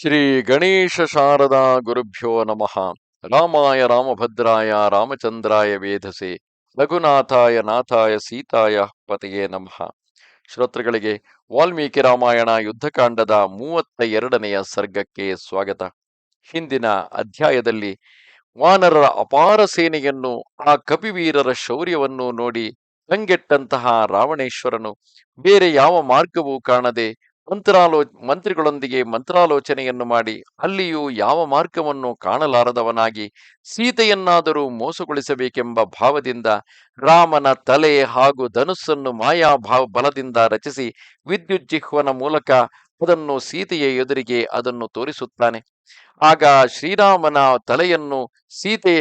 ಶ್ರೀ ಗಣೇಶ ಶಾರದಾ ಗುರುಭ್ಯೋ ನಮಃ. ರಾಮಾಯ ರಾಮಭದ್ರಾಯ ರಾಮಚಂದ್ರಾಯ ವೇಧಸೆ ರಘುನಾಥಾಯ ನಾಥಾಯ ಸೀತಾಯ ಪತೆಯೇ ನಮಃ. ಶ್ರೋತೃಗಳಿಗೆ ವಾಲ್ಮೀಕಿ ರಾಮಾಯಣ ಯುದ್ಧಕಾಂಡದ ಮೂವತ್ತ ಎರಡನೆಯ ಸರ್ಗಕ್ಕೆ ಸ್ವಾಗತ. ಹಿಂದಿನ ಅಧ್ಯಾಯದಲ್ಲಿ ವಾನರರ ಅಪಾರ ಸೇನೆಯನ್ನು, ಆ ಕಪಿವೀರರ ಶೌರ್ಯವನ್ನು ನೋಡಿ ಕಂಗೆಟ್ಟಂತಹ ರಾವಣೇಶ್ವರನು ಬೇರೆ ಯಾವ ಮಾರ್ಗವೂ ಕಾಣದೆ ಮಂತ್ರಾಲೋ, ಮಂತ್ರಿಗಳೊಂದಿಗೆ ಮಂತ್ರಾಲೋಚನೆಯನ್ನು ಮಾಡಿ ಅಲ್ಲಿಯೂ ಯಾವ ಮಾರ್ಗವನ್ನು ಕಾಣಲಾರದವನಾಗಿ ಸೀತೆಯನ್ನಾದರೂ ಮೋಸಗೊಳಿಸಬೇಕೆಂಬ ಭಾವದಿಂದ ರಾಮನ ತಲೆ ಹಾಗೂ ಧನುಸ್ಸನ್ನು ಮಾಯಾ ಬಲದಿಂದ ರಚಿಸಿ ವಿದ್ಯುಜ್ಜಿಹ್ವನ ಮೂಲಕ ಅದನ್ನು ಸೀತೆಯ ಎದುರಿಗೆ ಅದನ್ನು ತೋರಿಸುತ್ತಾನೆ. ಆಗ ಶ್ರೀರಾಮನ ತಲೆಯನ್ನು ಸೀತೆ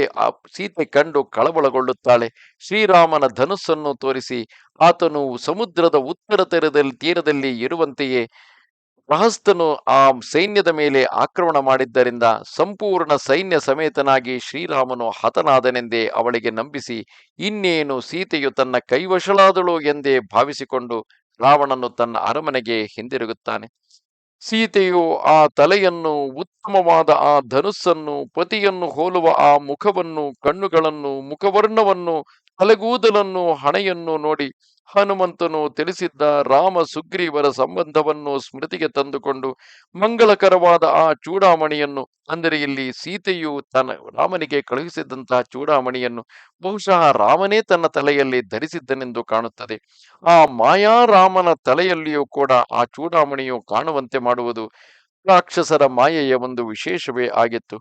ಸೀತೆ ಕಂಡು ಕಳವಳಗೊಳ್ಳುತ್ತಾಳೆ. ಶ್ರೀರಾಮನ ಧನುಸ್ಸನ್ನು ತೋರಿಸಿ, ಆತನು ಸಮುದ್ರದ ಉತ್ತರ ತೀರದಲ್ಲಿ ತೀರದಲ್ಲಿ ಇರುವಂತೆಯೇ ಪ್ರಹಸ್ತನು ಆ ಸೈನ್ಯದ ಮೇಲೆ ಆಕ್ರಮಣ ಮಾಡಿದ್ದರಿಂದ ಸಂಪೂರ್ಣ ಸೈನ್ಯ ಸಮೇತನಾಗಿ ಶ್ರೀರಾಮನು ಹತನಾದನೆಂದೇ ಅವಳಿಗೆ ನಂಬಿಸಿ, ಇನ್ನೇನು ಸೀತೆಯು ತನ್ನ ಕೈವಶಳಾದಳು ಎಂದೇ ಭಾವಿಸಿಕೊಂಡು ರಾವಣನು ತನ್ನ ಅರಮನೆಗೆ ಹಿಂದಿರುಗುತ್ತಾನೆ. ಸೀತೆಯು ಆ ತಲೆಯನ್ನು, ಉತ್ತಮವಾದ ಆ ಧನುಸ್ಸನ್ನು, ಪತಿಯನ್ನು ಹೋಲುವ ಆ ಮುಖವನ್ನು, ಕಣ್ಣುಗಳನ್ನು, ಮುಖವರ್ಣವನ್ನು ತಲೆಗೂದಲನ್ನು ಹಣೆಯನ್ನು ನೋಡಿ ಹನುಮಂತನು ತಿಳಿಸಿದ್ದ ರಾಮ ಸುಗ್ರೀವರ ಸಂಬಂಧವನ್ನು ಸ್ಮೃತಿಗೆ ತಂದುಕೊಂಡು ಮಂಗಳಕರವಾದ ಆ ಚೂಡಾಮಣಿಯನ್ನು, ಅಂದರೆ ಇಲ್ಲಿ ಸೀತೆಯು ತನ್ನ ರಾಮನಿಗೆ ಕಳುಹಿಸಿದಂತಹ ಚೂಡಾಮಣಿಯನ್ನು ಬಹುಶಃ ರಾಮನೇ ತನ್ನ ತಲೆಯಲ್ಲಿ ಧರಿಸಿದ್ದನೆಂದು ಕಾಣುತ್ತದೆ. ಆ ಮಾಯಾರಾಮನ ತಲೆಯಲ್ಲಿಯೂ ಕೂಡ ಆ ಚೂಡಾಮಣಿಯು ಕಾಣುವಂತೆ ಮಾಡುವುದು ರಾಕ್ಷಸರ ಮಾಯೆಯ ಒಂದು ವಿಶೇಷವೇ ಆಗಿತ್ತು.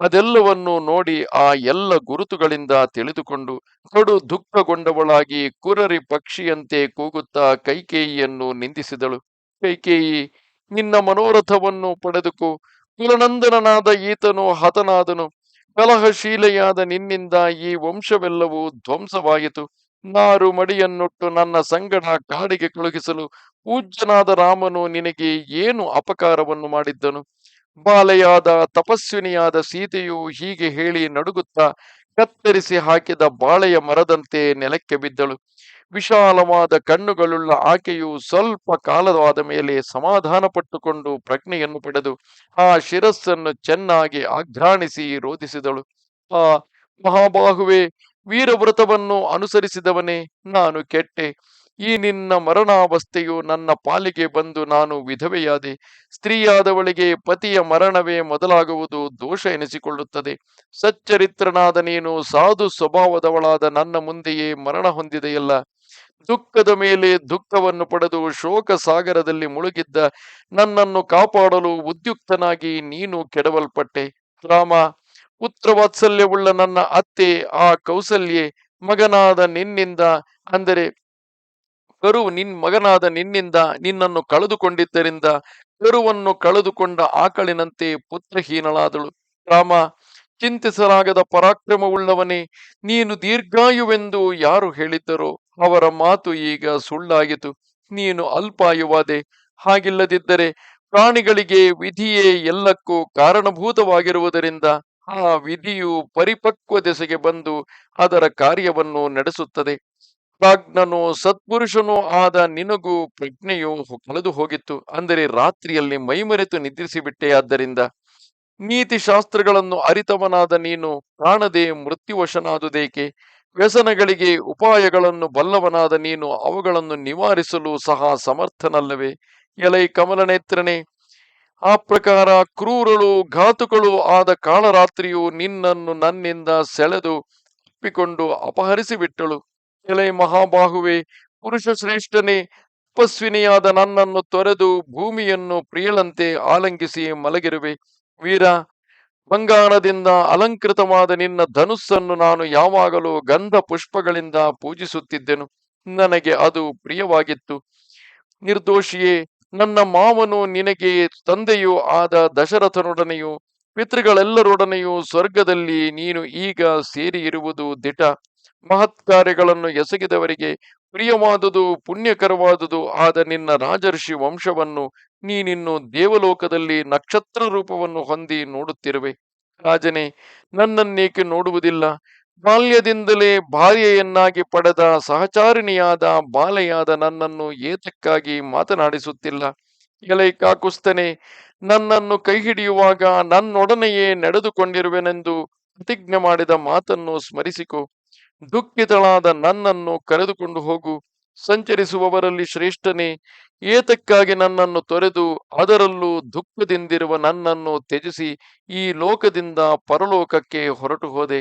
ಅದೆಲ್ಲವನ್ನು ನೋಡಿ ಆ ಎಲ್ಲ ಗುರುತುಗಳಿಂದ ತಿಳಿದುಕೊಂಡು ಕಡು ದುಃಖಗೊಂಡವಳಾಗಿ ಕುರರಿ ಪಕ್ಷಿಯಂತೆ ಕೂಗುತ್ತಾ ಕೈಕೇಯಿಯನ್ನು ನಿಂದಿಸಿದಳು. ಕೈಕೇಯಿ, ನಿನ್ನ ಮನೋರಥವನ್ನು ಪಡೆದುಕು. ಕುಲನಂದನನಾದ ಈತನು ಹತನಾದನು. ಕಲಹಶೀಲೆಯಾದ ನಿನ್ನಿಂದ ಈ ವಂಶವೆಲ್ಲವೂ ಧ್ವಂಸವಾಯಿತು. ನಾರು ಮಡಿಯನ್ನುಟ್ಟು ನನ್ನ ಸಂಗಡ ಕಾಡಿಗೆ ಕಳುಹಿಸಲು ಪೂಜ್ಯನಾದ ರಾಮನು ನಿನಗೆ ಏನು ಅಪಕಾರವನ್ನು ಮಾಡಿದ್ದನು? ಬಾಲೆಯಾದ ತಪಸ್ವಿನಿಯಾದ ಸೀತೆಯು ಹೀಗೆ ಹೇಳಿ ನಡುಗುತ್ತಾ ಕತ್ತರಿಸಿ ಹಾಕಿದ ಬಾಳೆಯ ಮರದಂತೆ ನೆಲಕ್ಕೆ ಬಿದ್ದಳು. ವಿಶಾಲವಾದ ಕಣ್ಣುಗಳುಳ್ಳ ಆಕೆಯು ಸ್ವಲ್ಪ ಕಾಲವಾದ ಮೇಲೆ ಸಮಾಧಾನ ಪಟ್ಟುಕೊಂಡು ಪ್ರಜ್ಞೆಯನ್ನು ಪಡೆದು ಆ ಶಿರಸ್ಸನ್ನು ಚೆನ್ನಾಗಿ ಆಘ್ರಾಣಿಸಿ ರೋಧಿಸಿದಳು. ಆ ಮಹಾಬಾಹುವೆ, ವೀರವ್ರತವನ್ನು ಅನುಸರಿಸಿದವನೇ, ನಾನು ಕೆಟ್ಟೆ. ಈ ನಿನ್ನ ಮರಣಾವಸ್ಥೆಯು ನನ್ನ ಪಾಲಿಗೆ ಬಂದು ನಾನು ವಿಧವೆಯಾದೆ. ಸ್ತ್ರೀಯಾದವಳಿಗೆ ಪತಿಯ ಮರಣವೇ ಮೊದಲಾಗುವುದು ದೋಷ ಎನಿಸಿಕೊಳ್ಳುತ್ತದೆ. ಸಚ್ಚರಿತ್ರನಾದ ನೀನು ಸಾಧು ಸ್ವಭಾವದವಳಾದ ನನ್ನ ಮುಂದೆಯೇ ಮರಣ ಹೊಂದಿದೆಯಲ್ಲ. ದುಃಖದ ಮೇಲೆ ದುಃಖವನ್ನು ಪಡೆದು ಶೋಕ ಸಾಗರದಲ್ಲಿ ಮುಳುಗಿದ್ದ ನನ್ನನ್ನು ಕಾಪಾಡಲು ಉದ್ಯುಕ್ತನಾಗಿ ನೀನು ಕೆಡವಲ್ಪಟ್ಟೆ. ರಾಮ ಪುತ್ರ ವಾತ್ಸಲ್ಯವುಳ್ಳ ನನ್ನ ಅತ್ತೆ ಆ ಕೌಸಲ್ಯೆ, ಮಗನಾದ ನಿನ್ನಿಂದ, ಅಂದರೆ ಕರು ನಿನ್ ಮಗನಾದ ನಿನ್ನಿಂದ ನಿನ್ನನ್ನು ಕಳೆದುಕೊಂಡಿದ್ದರಿಂದ ಕರುವನ್ನು ಕಳೆದುಕೊಂಡ ಆಕಳಿನಂತೆ ಪುತ್ರಹೀನಳಾದಳು. ರಾಮ, ಚಿಂತಿಸಲಾಗದ ಪರಾಕ್ರಮವುಳ್ಳವನೇ, ನೀನು ದೀರ್ಘಾಯುವೆಂದು ಯಾರು ಹೇಳಿದ್ದರೋ? ಅವರ ಮಾತು ಈಗ ಸುಳ್ಳಾಗಿತು ನೀನು ಅಲ್ಪಾಯುವಾದೆ. ಹಾಗಿಲ್ಲದಿದ್ದರೆ ಪ್ರಾಣಿಗಳಿಗೆ ವಿಧಿಯೇ ಎಲ್ಲಕ್ಕೂ ಕಾರಣಭೂತವಾಗಿರುವುದರಿಂದ ಆ ವಿಧಿಯು ಪರಿಪಕ್ವ ದೆಸೆಗೆ ಬಂದು ಅದರ ಕಾರ್ಯವನ್ನು ನಡೆಸುತ್ತದೆ. ಪ್ರಾಜ್ಞನು ಸತ್ಪುರುಷನೂ ಆದ ನಿನಗೂ ಪ್ರಜ್ಞೆಯು ಕಳೆದು ಹೋಗಿತ್ತು. ಅಂದರೆ ರಾತ್ರಿಯಲ್ಲಿ ಮೈಮರೆತು ನಿದ್ರಿಸಿಬಿಟ್ಟೆಯಾದ್ದರಿಂದ ನೀತಿ ಶಾಸ್ತ್ರಗಳನ್ನು ಅರಿತವನಾದ ನೀನು ಕಾಣದೆ ಮೃತ್ಯುವಶನಾದುದೇಕೆ? ವ್ಯಸನಗಳಿಗೆ ಉಪಾಯಗಳನ್ನು ಬಲ್ಲವನಾದ ನೀನು ಅವುಗಳನ್ನು ನಿವಾರಿಸಲು ಸಹ ಸಮರ್ಥನಲ್ಲವೇ? ಎಲೈ ಕಮಲನೇತ್ರನೇ, ಆ ಪ್ರಕಾರ ಕ್ರೂರಳು ಘಾತುಗಳು ಆದ ಕಾಳರಾತ್ರಿಯು ನಿನ್ನನ್ನು ನನ್ನಿಂದ ಸೆಳೆದು ಅಪ್ಪಿಕೊಂಡು ಅಪಹರಿಸಿಬಿಟ್ಟಳು. ಎಲೈ ಮಹಾಬಾಹುವೆ, ಪುರುಷ ಶ್ರೇಷ್ಠನೇ, ತಪಸ್ವಿನಿಯಾದ ನನ್ನನ್ನು ತೊರೆದು ಭೂಮಿಯನ್ನು ಪ್ರಿಯಳಂತೆ ಆಲಂಗಿಸಿ ಮಲಗಿರುವೆ. ವೀರ ಬಂಗಾರದಿಂದ ಅಲಂಕೃತವಾದ ನಿನ್ನ ಧನುಸ್ಸನ್ನು ನಾನು ಯಾವಾಗಲೂ ಗಂಧ ಪುಷ್ಪಗಳಿಂದ ಪೂಜಿಸುತ್ತಿದ್ದೆನು. ನನಗೆ ಅದು ಪ್ರಿಯವಾಗಿತ್ತು. ನಿರ್ದೋಷಿಯೇ, ನನ್ನ ಮಾವನು ನಿನಗೆ ತಂದೆಯೂ ಆದ ದಶರಥನೊಡನೆಯೂ, ಪಿತೃಗಳೆಲ್ಲರೊಡನೆಯೂ ಸ್ವರ್ಗದಲ್ಲಿ ನೀನು ಈಗ ಸೇರಿ ಇರುವುದು ದಿಟ. ಮಹತ್ ಕಾರ್ಯಗಳನ್ನು ಎಸಗಿದವರಿಗೆ ಪ್ರಿಯವಾದುದು, ಪುಣ್ಯಕರವಾದುದು ಆದ ನಿನ್ನ ರಾಜರ್ಷಿ ವಂಶವನ್ನು ನೀನಿನ್ನು ದೇವಲೋಕದಲ್ಲಿ ನಕ್ಷತ್ರ ರೂಪವನ್ನು ಹೊಂದಿ ನೋಡುತ್ತಿರುವೆ. ರಾಜನೇ, ನನ್ನನ್ನೇಕೆ ನೋಡುವುದಿಲ್ಲ? ಬಾಲ್ಯದಿಂದಲೇ ಭಾರ್ಯೆಯನ್ನಾಗಿ ಪಡೆದ ಸಹಚಾರಿಣಿಯಾದ ಬಾಲೆಯಾದ ನನ್ನನ್ನು ಏತಕ್ಕಾಗಿ ಮಾತನಾಡಿಸುತ್ತಿಲ್ಲ. ಎಲೈ ಕಾಕುಸ್ತನೆ, ನನ್ನನ್ನು ಕೈ ಹಿಡಿಯುವಾಗ ನನ್ನೊಡನೆಯೇ ನಡೆದುಕೊಂಡಿರುವೆನೆಂದು ಪ್ರತಿಜ್ಞೆ ಮಾಡಿದ ಮಾತನ್ನು ಸ್ಮರಿಸಿಕೊ. ದುಃಖಿತಳಾದ ನನ್ನನ್ನು ಕರೆದುಕೊಂಡು ಹೋಗು, ಸಂಚರಿಸುವವರಲ್ಲಿ ಶ್ರೇಷ್ಠನೇ. ಏತಕ್ಕಾಗಿ ನನ್ನನ್ನು ತೊರೆದು ಅದರಲ್ಲೂ ದುಃಖದಿಂದಿರುವ ನನ್ನನ್ನು ತ್ಯಜಿಸಿ ಈ ಲೋಕದಿಂದ ಪರಲೋಕಕ್ಕೆ ಹೊರಟು ಹೋದೆ.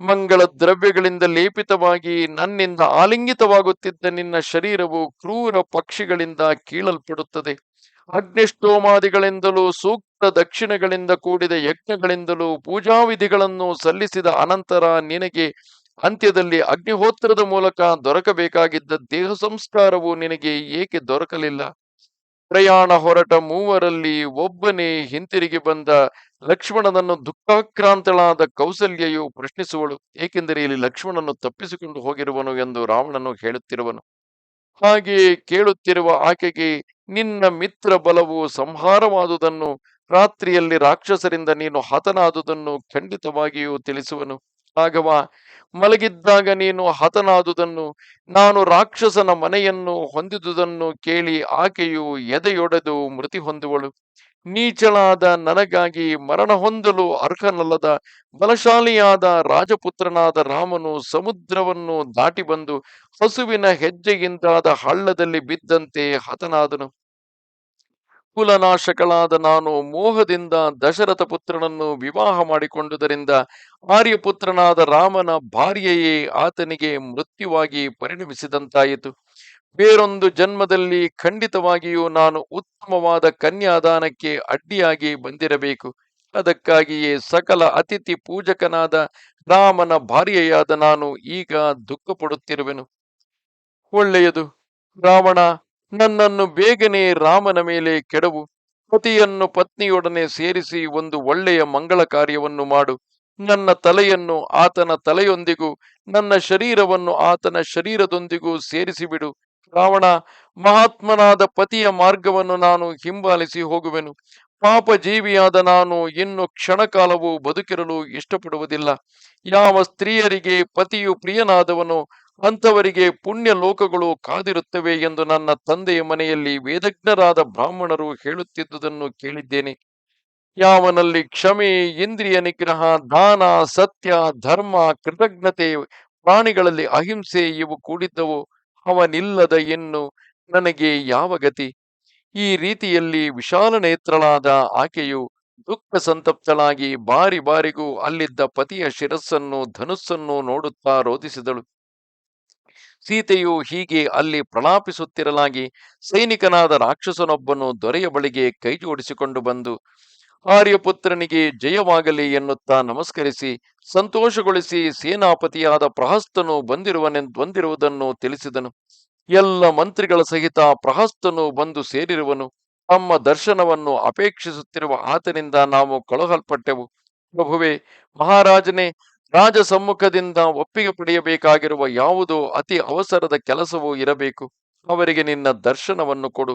ಮಂಗಳ ದ್ರವ್ಯಗಳಿಂದ ಲೇಪಿತವಾಗಿ ನನ್ನಿಂದ ಆಲಿಂಗಿತವಾಗುತ್ತಿದ್ದ ನಿನ್ನ ಶರೀರವು ಕ್ರೂರ ಪಕ್ಷಿಗಳಿಂದ ಕೀಳಲ್ಪಡುತ್ತದೆ. ಅಗ್ನಿಷ್ಟೋಮಾದಿಗಳಿಂದಲೂ ಸೂಕ್ತ ದಕ್ಷಿಣಗಳಿಂದ ಕೂಡಿದ ಯಜ್ಞಗಳಿಂದಲೂ ಪೂಜಾವಿಧಿಗಳನ್ನು ಸಲ್ಲಿಸಿದ ಅನಂತರ ನಿನಗೆ ಅಂತ್ಯದಲ್ಲಿ ಅಗ್ನಿಹೋತ್ರದ ಮೂಲಕ ದೊರಕಬೇಕಾಗಿದ್ದ ದೇಹ ಸಂಸ್ಕಾರವು ನಿನಗೆ ಏಕೆ ದೊರಕಲಿಲ್ಲ? ಪ್ರಯಾಣ ಹೊರಟ ಮೂವರಲ್ಲಿ ಒಬ್ಬನೇ ಹಿಂತಿರುಗಿ ಬಂದ ಲಕ್ಷ್ಮಣನನ್ನು ದುಃಖಾಕ್ರಾಂತಳಾದ ಕೌಸಲ್ಯೆಯು ಪ್ರಶ್ನಿಸುವಳು, ಏಕೆಂದರೆ ಇಲ್ಲಿ ಲಕ್ಷ್ಮಣನು ತಪ್ಪಿಸಿಕೊಂಡು ಹೋಗಿರುವನು ಎಂದು ರಾವಣನು ಹೇಳುತ್ತಿರುವನು. ಹಾಗೆ ಕೇಳುತ್ತಿರುವ ಆಕೆಗೆ ನಿನ್ನ ಮಿತ್ರ ಬಲವು ಸಂಹಾರವಾದುದನ್ನು ರಾತ್ರಿಯಲ್ಲಿ ರಾಕ್ಷಸರಿಂದ ನೀನು ಹತನಾದುದನ್ನು ಖಂಡಿತವಾಗಿಯೂ ತಿಳಿಸುವನು. ರಾಘವ ಮಲಗಿದ್ದಾಗ ನೀನು ಹತನಾದುದನ್ನು, ನಾನು ರಾಕ್ಷಸನ ಮನೆಯನ್ನು ಹೊಂದಿದುದನ್ನು ಕೇಳಿ ಆಕೆಯು ಎದೆಯೊಡೆದು ಮೃತಿ ಹೊಂದುವಳು. ನೀಚಳಾದ ನನಗಾಗಿ ಮರಣ ಹೊಂದಲು ಅರ್ಹನಲ್ಲದ, ಬಲಶಾಲಿಯಾದ ರಾಜಪುತ್ರನಾದ ರಾಮನು ಸಮುದ್ರವನ್ನು ದಾಟಿ ಬಂದು ಹಸುವಿನ ಹೆಜ್ಜೆಯಿಂದಾದ ಹಳ್ಳದಲ್ಲಿ ಬಿದ್ದಂತೆ ಹತನಾದನು. ಕುಲನಾಶಕಳಾದ ನಾನು ಮೋಹದಿಂದ ದಶರಥ ಪುತ್ರನನ್ನು ವಿವಾಹ ಮಾಡಿಕೊಂಡುದರಿಂದ ಆರ್ಯಪುತ್ರನಾದ ರಾಮನ ಭಾರ್ಯೆಯೇ ಆತನಿಗೆ ಮೃತ್ಯುವಾಗಿ ಪರಿಣಮಿಸಿದಂತಾಯಿತು. ಬೇರೊಂದು ಜನ್ಮದಲ್ಲಿ ಖಂಡಿತವಾಗಿಯೂ ನಾನು ಉತ್ತಮವಾದ ಕನ್ಯಾದಾನಕ್ಕೆ ಅಡ್ಡಿಯಾಗಿ ಬಂದಿರಬೇಕು. ಅದಕ್ಕಾಗಿಯೇ ಸಕಲ ಅತಿಥಿ ಪೂಜಕನಾದ ರಾಮನ ಭಾರ್ಯೆಯಾದ ನಾನು ಈಗ ದುಃಖ ಪಡುತ್ತಿರುವೆನು ಒಳ್ಳೆಯದು. ರಾವಣ ನನ್ನನ್ನು ಬೇಗನೆ ರಾಮನ ಮೇಲೆ ಕೆಡವು. ಪತಿಯನ್ನು ಪತ್ನಿಯೊಡನೆ ಸೇರಿಸಿ ಒಂದು ಒಳ್ಳೆಯ ಮಂಗಳ ಕಾರ್ಯವನ್ನು ಮಾಡು. ನನ್ನ ತಲೆಯನ್ನು ಆತನ ತಲೆಯೊಂದಿಗೂ, ನನ್ನ ಶರೀರವನ್ನು ಆತನ ಶರೀರದೊಂದಿಗೂ ಸೇರಿಸಿಬಿಡು. ರಾವಣ, ಮಹಾತ್ಮನಾದ ಪತಿಯ ಮಾರ್ಗವನ್ನು ನಾನು ಹಿಂಬಾಲಿಸಿ ಹೋಗುವೆನು. ಪಾಪ ಜೀವಿಯಾದ ನಾನು ಇನ್ನು ಕ್ಷಣಕಾಲವೂ ಬದುಕಿರಲು ಇಷ್ಟಪಡುವುದಿಲ್ಲ. ಯಾವ ಸ್ತ್ರೀಯರಿಗೆ ಪತಿಯು ಪ್ರಿಯನಾದವನು ಅಂಥವರಿಗೆ ಪುಣ್ಯ ಲೋಕಗಳು ಕಾದಿರುತ್ತವೆ ಎಂದು ನನ್ನ ತಂದೆಯ ಮನೆಯಲ್ಲಿ ವೇದಜ್ಞರಾದ ಬ್ರಾಹ್ಮಣರು ಹೇಳುತ್ತಿದ್ದುದನ್ನು ಕೇಳಿದ್ದೇನೆ. ಯಾವನಲ್ಲಿ ಕ್ಷಮೆ, ಇಂದ್ರಿಯ ನಿಗ್ರಹ, ದಾನ, ಸತ್ಯ, ಧರ್ಮ, ಕೃತಜ್ಞತೆ, ಪ್ರಾಣಿಗಳಲ್ಲಿ ಅಹಿಂಸೆ ಇವು ಕೂಡಿದ್ದವು. ಅವನಿಲ್ಲದ ಎನ್ನು ನನಗೆ ಯಾವ ಗತಿ? ಈ ರೀತಿಯಲ್ಲಿ ವಿಶಾಲ ನೇತ್ರಳಾದ ಆಕೆಯು ದುಃಖ ಸಂತಪ್ತಳಾಗಿ ಬಾರಿ ಬಾರಿಗೂ ಅಲ್ಲಿದ್ದ ಪತಿಯ ಶಿರಸ್ಸನ್ನು ಧನುಸ್ಸನ್ನು ನೋಡುತ್ತಾ ರೋಧಿಸಿದಳು. ಸೀತೆಯು ಹೀಗೆ ಅಲ್ಲಿ ಪ್ರಲಾಪಿಸುತ್ತಿರಲಾಗಿ ಸೈನಿಕನಾದ ರಾಕ್ಷಸನೊಬ್ಬನು ದೊರೆಯ ಬಳಿಗೆ ಕೈ ಜೋಡಿಸಿಕೊಂಡು ಬಂದು, ಆರ್ಯಪುತ್ರನಿಗೆ ಜಯವಾಗಲಿ ಎನ್ನುತ್ತಾ ನಮಸ್ಕರಿಸಿ, ಸಂತೋಷಗೊಳಿಸಿ ಸೇನಾಪತಿಯಾದ ಪ್ರಹಸ್ತನು ಬಂದಿರುವನೆಂದು ಬಂದಿರುವುದನ್ನು ತಿಳಿಸಿದನು. ಎಲ್ಲ ಮಂತ್ರಿಗಳ ಸಹಿತ ಪ್ರಹಸ್ತನು ಬಂದು ಸೇರಿರುವನು. ತಮ್ಮ ದರ್ಶನವನ್ನು ಅಪೇಕ್ಷಿಸುತ್ತಿರುವ ಆತನಿಂದ ನಾವು ಕಳುಹಲ್ಪಟ್ಟೆವು. ಪ್ರಭುವೆ, ಮಹಾರಾಜನೇ ರಾಜ ಸಮ್ಮುಖದಿಂದ ಒಪ್ಪಿಗೆ ಪಡೆಯಬೇಕಾಗಿರುವ ಯಾವುದೋ ಅತಿ ಅವಸರದ ಕೆಲಸವೂ ಇರಬೇಕು. ಅವರಿಗೆ ನಿನ್ನ ದರ್ಶನವನ್ನು ಕೊಡು.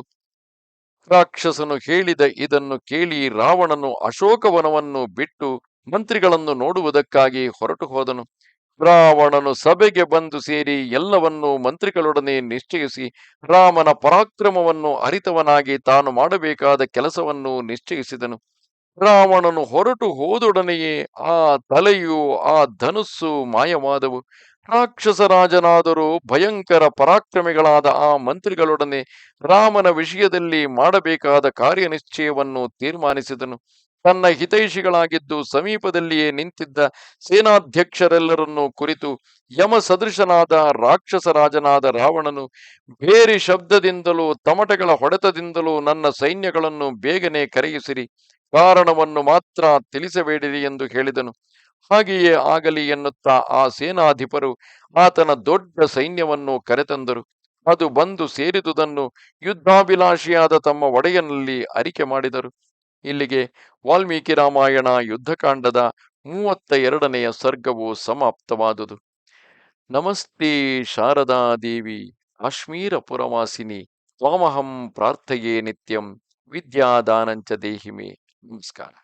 ರಾಕ್ಷಸನು ಹೇಳಿದ ಇದನ್ನು ಕೇಳಿ ರಾವಣನು ಅಶೋಕವನವನ್ನು ಬಿಟ್ಟು ಮಂತ್ರಿಗಳನ್ನು ನೋಡುವುದಕ್ಕಾಗಿ ಹೊರಟು ಹೋದನು. ರಾವಣನು ಸಭೆಗೆ ಬಂದು ಸೇರಿ ಎಲ್ಲವನ್ನೂ ಮಂತ್ರಿಗಳೊಡನೆ ನಿಶ್ಚಯಿಸಿ, ರಾಮನ ಪರಾಕ್ರಮವನ್ನು ಅರಿತವನಾಗಿ ತಾನು ಮಾಡಬೇಕಾದ ಕೆಲಸವನ್ನು ನಿಶ್ಚಯಿಸಿದನು. ರಾವಣನು ಹೊರಟು ಹೋದೊಡನೆಯೇ ಆ ತಲೆಯು, ಆ ಧನುಸ್ಸು ಮಾಯವಾದವು. ರಾಕ್ಷಸ ರಾಜನಾದರೂ ಭಯಂಕರ ಪರಾಕ್ರಮಿಗಳಾದ ಆ ಮಂತ್ರಿಗಳೊಡನೆ ರಾಮನ ವಿಷಯದಲ್ಲಿ ಮಾಡಬೇಕಾದ ಕಾರ್ಯನಿಶ್ಚಯವನ್ನು ತೀರ್ಮಾನಿಸಿದನು. ತನ್ನ ಹಿತೈಷಿಗಳಾಗಿದ್ದು ಸಮೀಪದಲ್ಲಿಯೇ ನಿಂತಿದ್ದ ಸೇನಾಧ್ಯಕ್ಷರೆಲ್ಲರನ್ನೂ ಕುರಿತು ಯಮ ಸದೃಶನಾದ ರಾಕ್ಷಸ ರಾಜನಾದ ರಾವಣನು ಬೇರೆ ಶಬ್ದದಿಂದಲೂ ತಮಟೆಗಳ ಹೊಡೆತದಿಂದಲೂ ನನ್ನ ಸೈನ್ಯಗಳನ್ನು ಬೇಗನೆ ಕರೆಯಿಸಿರಿ. ಕಾರಣವನ್ನು ಮಾತ್ರ ತಿಳಿಸಬೇಡಿರಿ ಎಂದು ಹೇಳಿದನು. ಹಾಗೆಯೇ ಆಗಲಿ ಎನ್ನುತ್ತಾ ಆ ಸೇನಾಧಿಪರು ಆತನ ದೊಡ್ಡ ಸೈನ್ಯವನ್ನು ಕರೆತಂದರು. ಅದು ಬಂದು ಸೇರಿದುದನ್ನು ಯುದ್ಧಾಭಿಲಾಷಿಯಾದ ತಮ್ಮ ಒಡೆಯನಲ್ಲಿ ಅರಿಕೆ ಮಾಡಿದರು. ಇಲ್ಲಿಗೆ ವಾಲ್ಮೀಕಿ ರಾಮಾಯಣ ಯುದ್ಧಕಾಂಡದ ಮೂವತ್ತ ಎರಡನೆಯ ಸರ್ಗವು ಸಮಾಪ್ತವಾದುದು. ನಮಸ್ತೆ ಶಾರದಾ ದೇವಿ ಕಾಶ್ಮೀರ ಪುರವಾಸಿನಿ ತ್ವಾಮಹಂ ಪ್ರಾರ್ಥೆಯೇ ನಿತ್ಯಂ, ವಿದ್ಯಾದಾನಂಚ ದೇಹಿಮೆ. Hum, Vamos, cara.